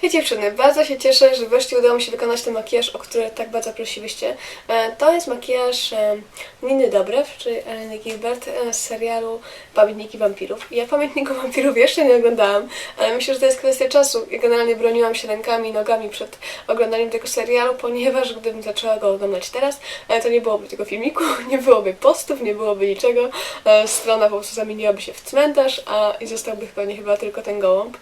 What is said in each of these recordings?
Hej dziewczyny, bardzo się cieszę, że wreszcie udało mi się wykonać ten makijaż, o który tak bardzo prosiliście. E, To jest makijaż e, Niny Dobrew, czyli Eleny Gilbert e, z serialu Pamiętniki Wampirów. Ja Pamiętników Wampirów jeszcze nie oglądałam, ale myślę, że to jest kwestia czasu. Ja generalnie broniłam się rękami i nogami przed oglądaniem tego serialu, ponieważ gdybym zaczęła go oglądać teraz, to nie byłoby tego filmiku, nie byłoby postów, nie byłoby niczego. Strona po prostu zamieniłaby się w cmentarz, a i zostałby pewnie chyba tylko ten gołąb.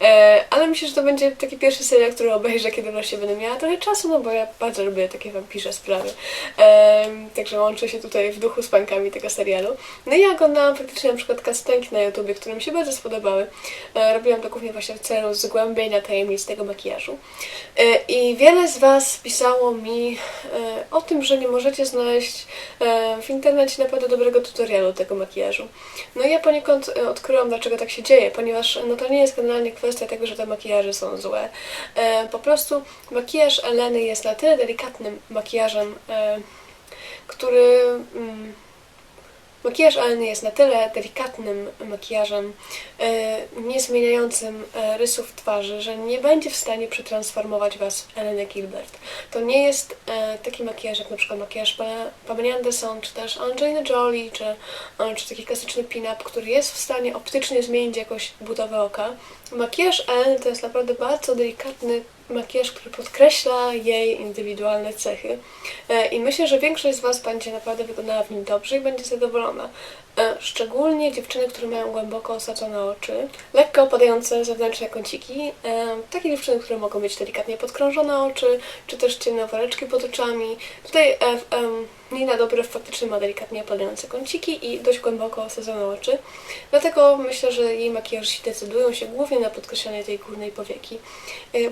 E, ale myślę, że to będzie taki pierwszy serial, który obejrzę, kiedy wreszcie będę miała trochę czasu, no bo ja bardzo lubię takie wampirze sprawy. E, także łączę się tutaj w duchu z pankami tego serialu. No i ja oglądałam faktycznie na przykład kastenki na YouTubie, które mi się bardzo spodobały. E, robiłam to głównie właśnie w celu zgłębienia tajemnic tego makijażu. I wiele z Was pisało mi o tym, że nie możecie znaleźć w internecie naprawdę dobrego tutorialu tego makijażu. No i ja poniekąd odkryłam, dlaczego tak się dzieje, ponieważ no to nie jest generalnie kwestia tego, że te makijaże są złe. E, po prostu makijaż Eleny jest na tyle delikatnym makijażem, e, który... Mm, Makijaż Eleny jest na tyle delikatnym makijażem, e, nie zmieniającym e, rysów twarzy, że nie będzie w stanie przetransformować Was Elenę Gilbert. To nie jest e, taki makijaż jak na przykład makijaż Pa- Pamela Anderson, czy też Angelina Jolie, czy, czy taki klasyczny pin-up, który jest w stanie optycznie zmienić jakoś budowę oka. Makijaż Eleny to jest naprawdę bardzo delikatny makijaż, który podkreśla jej indywidualne cechy. E, I myślę, że większość z Was będzie naprawdę wyglądała w nim dobrze i będzie zadowolona. E, Szczególnie dziewczyny, które mają głęboko osadzone oczy, lekko opadające zewnętrzne kąciki, e, takie dziewczyny, które mogą mieć delikatnie podkrążone oczy, czy też ciemne woreczki pod oczami. Tutaj e, Nina Dobrew faktycznie ma delikatnie opadające kąciki i dość głęboko osadzone oczy. Dlatego myślę, że jej makijażyści decydują się głównie na podkreślanie tej górnej powieki,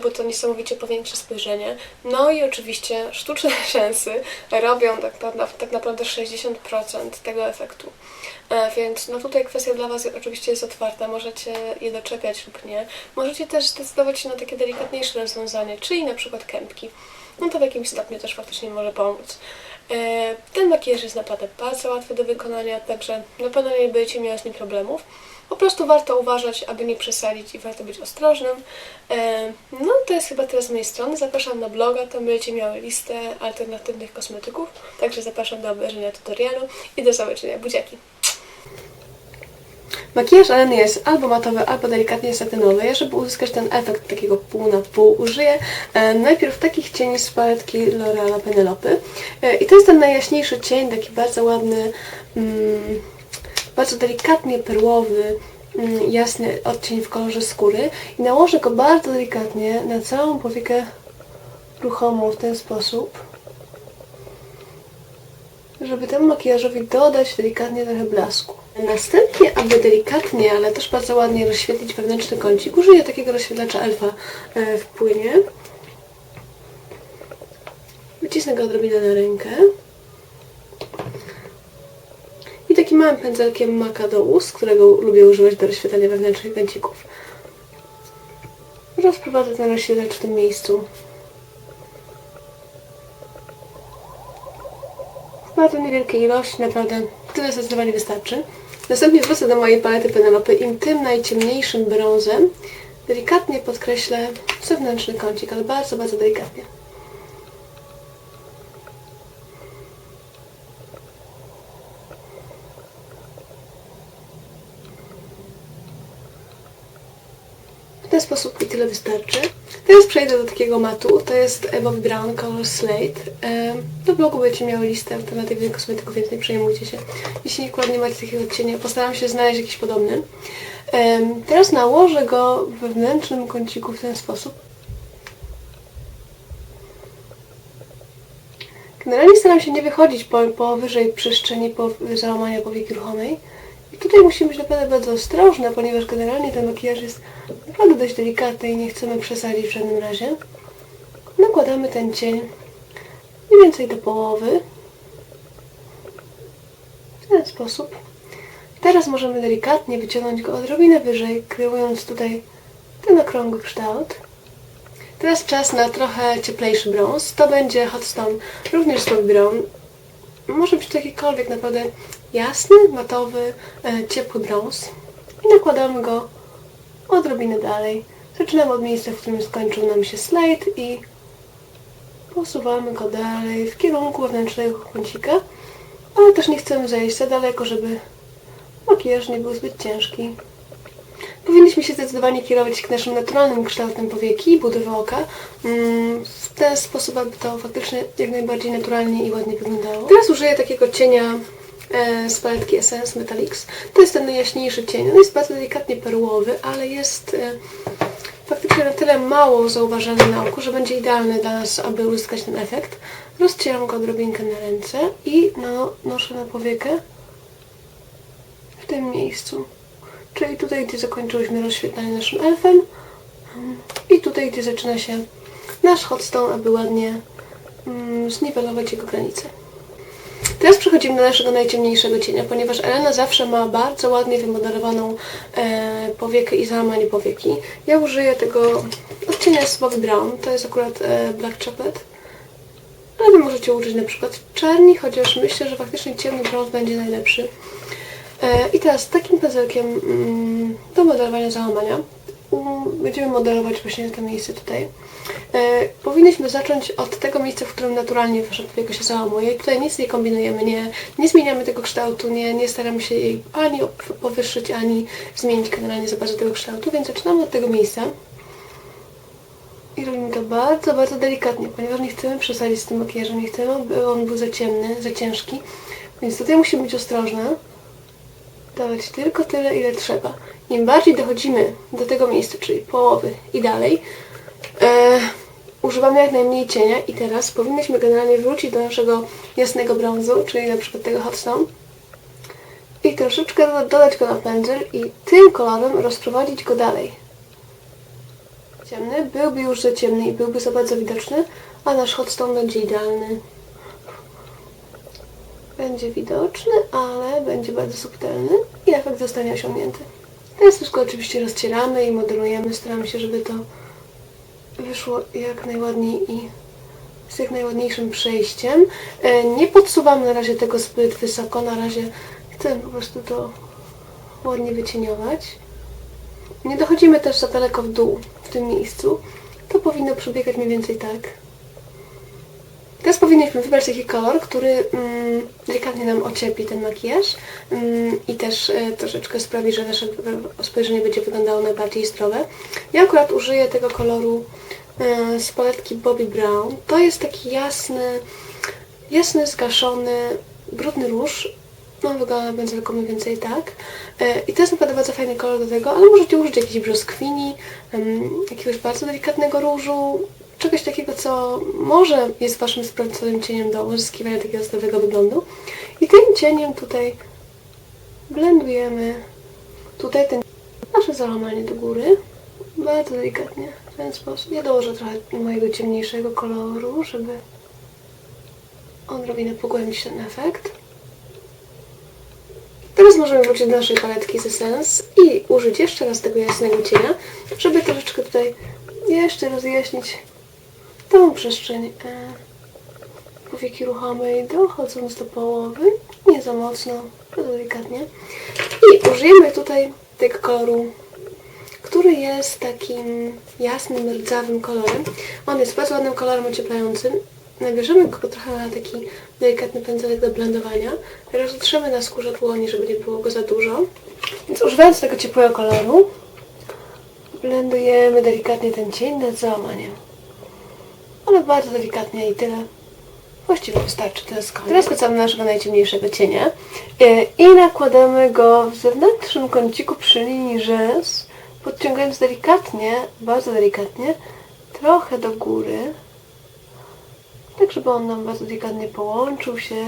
bo to niesamowicie powiększa spojrzenie. No i oczywiście sztuczne rzęsy robią tak, tak naprawdę 60% tego efektu. E, Więc no tutaj kwestia dla Was oczywiście jest otwarta, możecie je doczepiać lub nie. Możecie też zdecydować się na takie delikatniejsze rozwiązanie, czyli na przykład kępki. No to w jakimś stopniu też faktycznie może pomóc. E, Ten makijaż jest naprawdę bardzo łatwy do wykonania, także na pewno nie będziecie miały z nim problemów. Po prostu warto uważać, aby nie przesadzić i warto być ostrożnym. E, No to jest chyba tyle z mojej strony. Zapraszam na bloga, tam będziecie miały listę alternatywnych kosmetyków. Także zapraszam do obejrzenia tutorialu i do zobaczenia. Buziaki! Makijaż Eleny jest albo matowy, albo delikatnie satynowy. Ja, żeby uzyskać ten efekt takiego pół na pół, użyję e, najpierw takich cieni z paletki L'Oreal Penelope. E, I to jest ten najjaśniejszy cień, taki bardzo ładny, mm, bardzo delikatnie perłowy, mm, jasny odcień w kolorze skóry. I nałożę go bardzo delikatnie na całą powiekę ruchomą w ten sposób, żeby temu makijażowi dodać delikatnie trochę blasku. Następnie, aby delikatnie, ale też bardzo ładnie rozświetlić wewnętrzny kącik, użyję takiego rozświetlacza Elfa e, w płynie. Wycisnę go odrobinę na rękę. I takim małym pędzelkiem maka do ust, którego lubię używać do rozświetlania wewnętrznych kącików. Rozprowadzę ten rozświetlacz w tym miejscu. Bardzo niewielkiej ilości, naprawdę tyle zdecydowanie wystarczy. Następnie wrócę do mojej palety Penelope i tym najciemniejszym brązem delikatnie podkreślę zewnętrzny kącik, ale bardzo, bardzo delikatnie. W ten sposób i tyle wystarczy. Teraz przejdę do takiego matu. To jest Bobbi Brown Color Slate. Do blogu będziecie miały listę alternatywnych kosmetyków, więc nie przejmujcie się. Jeśli nie macie takiego odcienia, postaram się znaleźć jakiś podobny. Teraz nałożę go w wewnętrznym kąciku w ten sposób. Generalnie staram się nie wychodzić po, powyżej przestrzeni po, załamania powieki ruchomej. Tutaj musimy być naprawdę bardzo ostrożne, ponieważ generalnie ten makijaż jest naprawdę dość delikatny i nie chcemy przesadzić w żadnym razie. Nakładamy ten cień mniej więcej do połowy. W ten sposób. Teraz możemy delikatnie wyciągnąć go odrobinę wyżej, kreując tutaj ten okrągły kształt. Teraz czas na trochę cieplejszy brąz. To będzie Hot Stone, również z Brown. Może być to jakikolwiek naprawdę jasny, matowy, e, ciepły brąz. I nakładamy go odrobinę dalej, Zaczynamy od miejsca, w którym skończył nam się slajd i posuwamy go dalej w kierunku wewnętrznego kącika, ale też nie chcemy zajść za daleko, żeby makijaż nie był zbyt ciężki. Powinniśmy się zdecydowanie kierować naszym naturalnym kształtem powieki budowy oka. Mm, W ten sposób, aby to faktycznie jak najbardziej naturalnie i ładnie wyglądało. Teraz użyję takiego cienia e, z paletki Essence Metallics. To jest ten najjaśniejszy cień. On jest bardzo delikatnie perłowy, ale jest e, faktycznie na tyle mało zauważalny na oku, że będzie idealny dla nas, aby uzyskać ten efekt. Rozcieram go odrobinkę na ręce i nanoszę na powiekę w tym miejscu. Czyli tutaj, gdzie zakończyłyśmy rozświetlanie naszym elfem i tutaj, gdzie zaczyna się nasz hotstone, aby ładnie mm, zniwelować jego granice. Teraz przechodzimy do naszego najciemniejszego cienia, ponieważ Elena zawsze ma bardzo ładnie wymodelowaną e, powiekę i załamanie powieki. Ja użyję tego odcienia z Bobby Brown, to jest akurat e, Black Chocolate. Ale Wy możecie użyć na przykład czerni, chociaż myślę, że faktycznie ciemny brąz będzie najlepszy. E, I teraz takim pędzelkiem mm, do modelowania załamania mm, będziemy modelować właśnie to miejsce tutaj. E, powinniśmy zacząć od tego miejsca, w którym naturalnie wasza powieka się załamuje. Tutaj nic nie kombinujemy, nie, nie zmieniamy tego kształtu, nie, nie staramy się jej ani powyższyć, ani zmienić generalnie za bardzo tego kształtu, więc zaczynamy od tego miejsca. I robimy to bardzo, bardzo delikatnie, ponieważ nie chcemy przesadzić z tym makijażem, nie chcemy, aby on był za ciemny, za ciężki. Więc tutaj musimy być ostrożne dawać tylko tyle, ile trzeba. Im bardziej dochodzimy do tego miejsca, czyli połowy i dalej, e, używamy jak najmniej cienia i teraz powinniśmy generalnie wrócić do naszego jasnego brązu, czyli na przykład tego hot stone i troszeczkę doda- dodać go na pędzel i tym kolorem rozprowadzić go dalej. Ciemny byłby już za ciemny i byłby za bardzo widoczny, a nasz hot stone będzie idealny będzie widoczny, ale będzie bardzo subtelny i efekt zostanie osiągnięty. Teraz wszystko oczywiście rozcieramy i modelujemy, staramy się, żeby to wyszło jak najładniej i z jak najładniejszym przejściem. E, Nie podsuwamy na razie tego zbyt wysoko, na razie chcę po prostu to ładnie wycieniować. Nie dochodzimy też za daleko w dół w tym miejscu. To powinno przebiegać mniej więcej tak. Teraz powinniśmy wybrać taki kolor, który mm, delikatnie nam ociepi ten makijaż mm, i też e, troszeczkę sprawi, że nasze e, spojrzenie będzie wyglądało najbardziej zdrowe. Ja akurat użyję tego koloru e, z paletki Bobby Brown. To jest taki jasny, jasny, zgaszony, brudny róż. No, wygląda na pędzelku mniej więcej tak. I to jest naprawdę bardzo fajny kolor do tego, ale możecie użyć jakiejś brzoskwini, jakiegoś bardzo delikatnego różu, czegoś takiego, co może jest Waszym sprawdzowym cieniem do uzyskiwania takiego zdrowego wyglądu. I tym cieniem tutaj blendujemy tutaj ten nasze załamanie do góry. Bardzo delikatnie, w ten sposób. Ja dołożę trochę mojego ciemniejszego koloru, żeby odrobinę pogłębić ten efekt. Teraz możemy wrócić do naszej paletki z Essence i użyć jeszcze raz tego jasnego cienia, żeby troszeczkę tutaj jeszcze rozjaśnić tą przestrzeń e, powieki ruchomej, dochodząc do połowy, nie za mocno, bardzo delikatnie. I użyjemy tutaj tego koloru, który jest takim jasnym, rdzawym kolorem. On jest bardzo ładnym kolorem ocieplającym. Nabierzemy go trochę na taki delikatny pędzelek do blendowania. Rozetrzemy na skórze dłoni, żeby nie było go za dużo. Więc używając tego ciepłego koloru, blendujemy delikatnie ten cień nad załamaniem ale bardzo delikatnie i tyle. Właściwie wystarczy, to jest koniec. Teraz wracamy naszego najciemniejszego cienia e, i nakładamy go w zewnętrznym kąciku przy linii rzęs, podciągając delikatnie, bardzo delikatnie, trochę do góry, tak żeby on nam bardzo delikatnie połączył się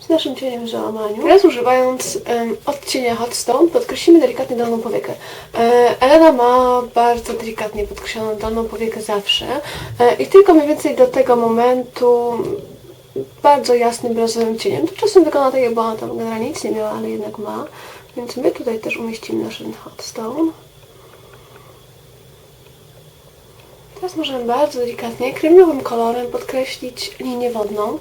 z naszym cieniem w załamaniu. Teraz używając um, odcienia Hot Stone podkreślimy delikatnie dolną powiekę. E, Elena ma bardzo delikatnie podkreśloną dolną powiekę zawsze e, i tylko mniej więcej do tego momentu bardzo jasnym brązowym cieniem. To czasem wygląda tak, jakby ona tam generalnie nic nie miała, ale jednak ma. Więc my tutaj też umieścimy nasz Hot Stone. Teraz możemy bardzo delikatnie kremowym kolorem podkreślić linię wodną.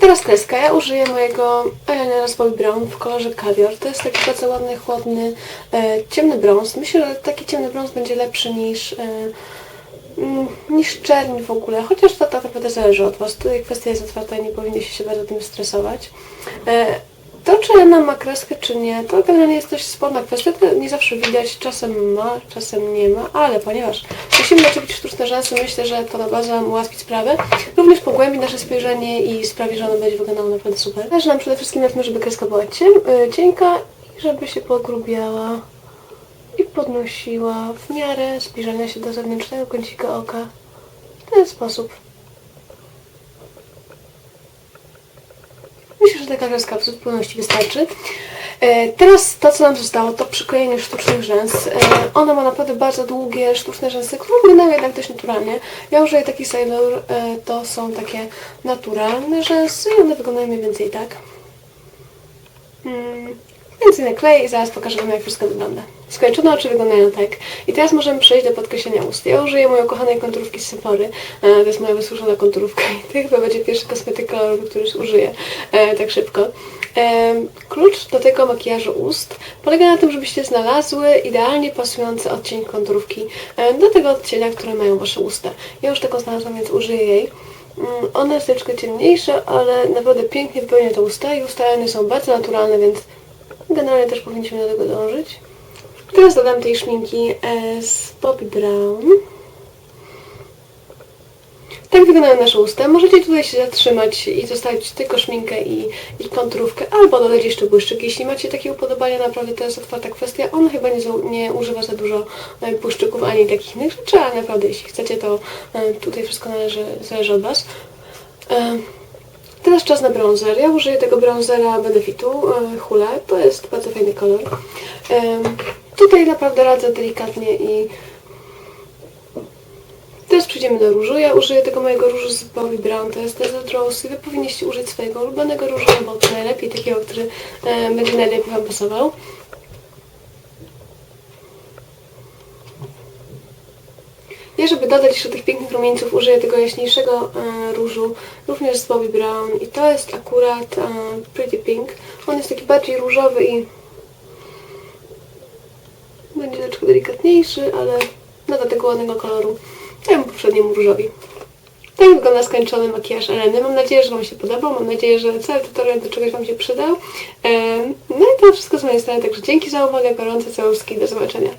Teraz kreska. Ja użyję mojego eyelinera z Bobbi Brown w kolorze kawior. To jest taki bardzo ładny, chłodny, e, ciemny brąz. Myślę, że taki ciemny brąz będzie lepszy niż, e, mm, niż czerń w ogóle. Chociaż to tak naprawdę zależy od Was. Tutaj kwestia jest otwarta i nie powinniście się bardzo tym stresować. E, to, czy Elena ma kreskę, czy nie, to generalnie jest dość sporna kwestia. To nie zawsze widać, czasem ma, czasem nie ma, ale ponieważ musimy naczepić sztuczne rzęsy, myślę, że to na bazę ułatwi sprawę. Również pogłębi nasze spojrzenie i sprawi, że ono będzie wyglądało naprawdę super. Zależy nam przede wszystkim na tym, żeby kreska była y, cienka i żeby się pogrubiała i podnosiła w miarę zbliżania się do zewnętrznego kącika oka. W ten sposób. Myślę, że taka kreska w zupełności wystarczy. E, Teraz to, co nam zostało, to przyklejenie sztucznych rzęs. E, Ona ma naprawdę bardzo długie, sztuczne rzęsy, które wyglądają jednak dość naturalnie. Ja użyję taki Sailor, e, to są takie naturalne rzęsy i one wyglądają mniej więcej tak. Więc je nakleję i zaraz pokażę Wam, jak wszystko wygląda. Skończone oczy wyglądają tak. I teraz możemy przejść do podkreślenia ust. Ja użyję mojej ukochanej konturówki z Sephory. E, To jest moja wysłużona konturówka i to chyba będzie pierwszy kosmetyk kolorowy, który już użyję e, tak szybko. E, Klucz do tego makijażu ust polega na tym, żebyście znalazły idealnie pasujący odcień konturówki do tego odcienia, które mają Wasze usta. Ja już taką znalazłam, więc użyję jej. Mm, Ona jest troszeczkę ciemniejsza, ale naprawdę pięknie wypełnia te usta i usta Eleny są bardzo naturalne, więc generalnie też powinniśmy do tego dążyć. Teraz dodam tej szminki e, z Bobbi Brown. Tak wyglądają nasze usta. Możecie tutaj się zatrzymać i zostawić tylko szminkę i, i konturówkę, albo dodać jeszcze błyszczyk. Jeśli macie takie upodobania, naprawdę to jest otwarta kwestia. On chyba nie, nie używa za dużo e, błyszczyków ani takich innych rzeczy, ale naprawdę jeśli chcecie, to e, tutaj wszystko należy, zależy od Was. Teraz czas na bronzer. Ja użyję tego bronzera Benefitu e, Hule. To jest bardzo fajny kolor. Tutaj naprawdę radzę delikatnie i teraz przejdziemy do różu. Ja użyję tego mojego różu z Bobbi Brown. To jest Desert Rose i Wy powinniście użyć swojego ulubionego różu, bo to najlepiej takiego, który e, będzie najlepiej Wam pasował. Ja, żeby dodać jeszcze tych pięknych rumieńców, użyję tego jaśniejszego e, różu, również z Bobbi Brown. I to jest akurat e, Pretty Pink. On jest taki bardziej różowy i będzie troszeczkę delikatniejszy, ale nada tego ładnego koloru. Temu poprzedniemu różowi. Tak wygląda skończony makijaż Eleny. Mam nadzieję, że Wam się podobał. Mam nadzieję, że cały tutorial do czegoś Wam się przydał. Em, No i to wszystko z mojej strony, także dzięki za uwagę, gorące całuski, do zobaczenia.